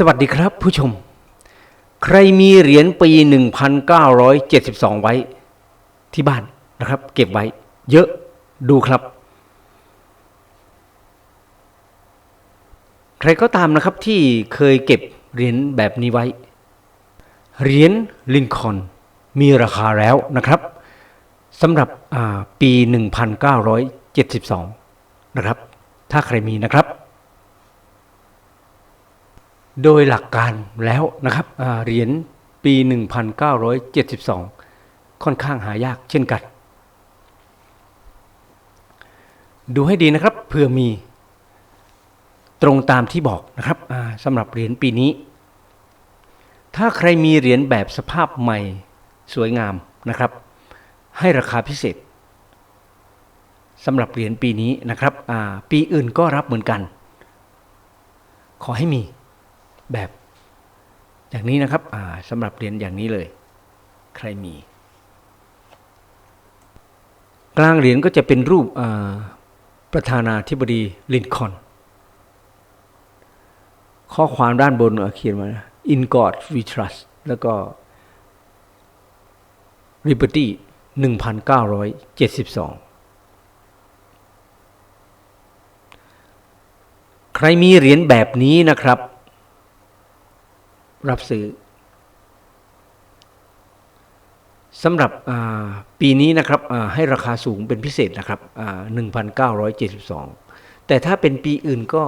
สวัสดีครับผู้ชม ใครมีเหรียญปี 1972 ไว้ที่บ้านนะครับ เก็บไว้ เยอะดูครับ ใครก็ตามนะครับที่เคยเก็บเหรียญแบบนี้ไว้ เหรียญลินคอนมีราคาแล้วนะครับสำหรับปี 1972 นะครับ ถ้าใครมีนะครับ โดยหลักการแล้วนะครับเหรียญปี 1972 ค่อนข้างหายากเช่นกัน ดูให้ดีนะครับเผื่อมีตรงตามที่บอกนะครับสำหรับเหรียญปีนี้ ถ้าใครมีเหรียญแบบสภาพใหม่สวยงามนะครับ ให้ราคาพิเศษสำหรับเหรียญปีนี้นะครับปีอื่นก็รับเหมือนกัน ขอให้มี แบบ อย่างนี้นะครับสำหรับเหรียญอย่างนี้เลย ใครมี กลางเหรียญก็จะเป็นรูปประธานาธิบดีลินคอนข้อความด้านบนเขียนมา In God We Trust แล้วก็ Liberty 1972 ใครมีเหรียญแบบนี้นะครับ รับซื้อสำหรับปีนี้นะครับให้ราคาสูงเป็นพิเศษนะครับอ่า1,972 แต่ถ้าเป็นปีอื่นก็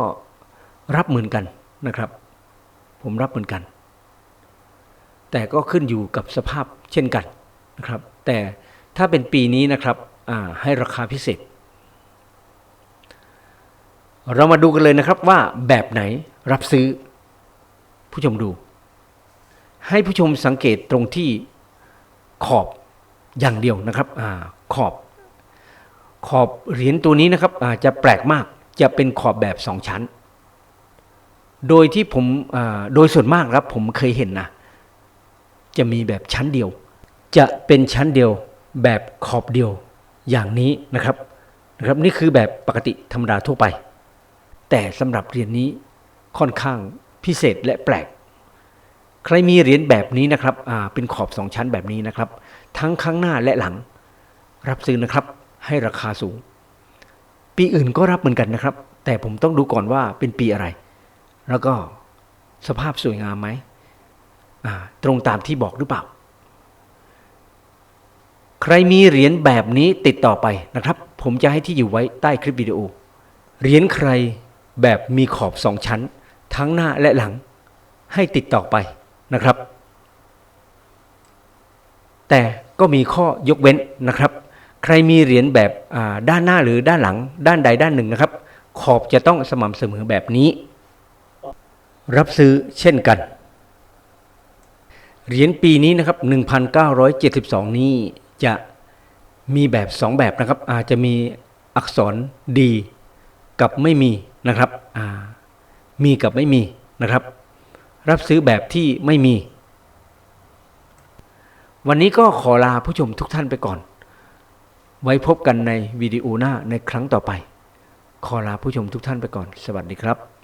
รับเหมือนกันนะครับ ผมรับเหมือนกัน แต่ก็ขึ้นอยู่กับสภาพเช่นกันนะครับ แต่ถ้าเป็นปีนี้นะครับให้ราคาพิเศษ เรามาดูกันเลยนะครับว่าแบบไหนรับซื้อผู้ชมดู ให้ผู้ชมสังเกตตรงที่ขอบอย่างเดียวนะครับอขอบ ขอบเหรียญตัวนี้นะครับอาจะแปลกมากจะเป็นขอบแบบสองชั้น โดยที่ผมโดยส่วนมากครับผมเคยเห็นนะจะมีแบบชั้นเดียว จะเป็นชั้นเดียวแบบขอบเดียวอย่างนี้นะครับนะครับนี่คือแบบปกติธรรมดาทั่วไป แต่สำหรับเหรียญนี้ค่อนข้างพิเศษและแปลก ใครมีเหรียญแบบนี้นะครับอ่าเป็นขอบสองชั้นแบบนี้นะครับ ทั้งข้างหน้าและหลัง รับซื้อนะครับให้ราคาสูง ปีอื่นก็รับเหมือนกันนะครับ แต่ผมต้องดูก่อนว่าเป็นปีอะไร แล้วก็สภาพสวยงามไหมอ่าตรงตามที่บอกหรือเปล่า ใครมีเหรียญแบบนี้ติดต่อไปนะครับ ผมจะให้ที่อยู่ไว้ใต้คลิปวิดีโอเหรียญใครแบบมีขอบสองชั้น ทั้งหน้าและหลัง ให้ติดต่อไป นะครับ แต่ก็มีข้อยกเว้นนะครับ ใครมีเหรียญแบบด้านหน้าหรือด้านหลัง ด้านใดด้านหนึ่งนะครับ ขอบจะต้องสม่ำเสมอแบบนี้ รับซื้อเช่นกัน เหรียญปีนี้นะครับ 1,972 นี้จะมีแบบ 2 แบบนะครับ อาจจะมีอักษรดีกับไม่มีนะครับมีกับไม่มีนะครับ รับซื้อแบบที่ไม่มี วันนี้ก็ขอลาผู้ชมทุกท่านไปก่อน ไว้พบกันในวิดีโอหน้าในครั้งต่อไป ขอลาผู้ชมทุกท่านไปก่อน สวัสดีครับ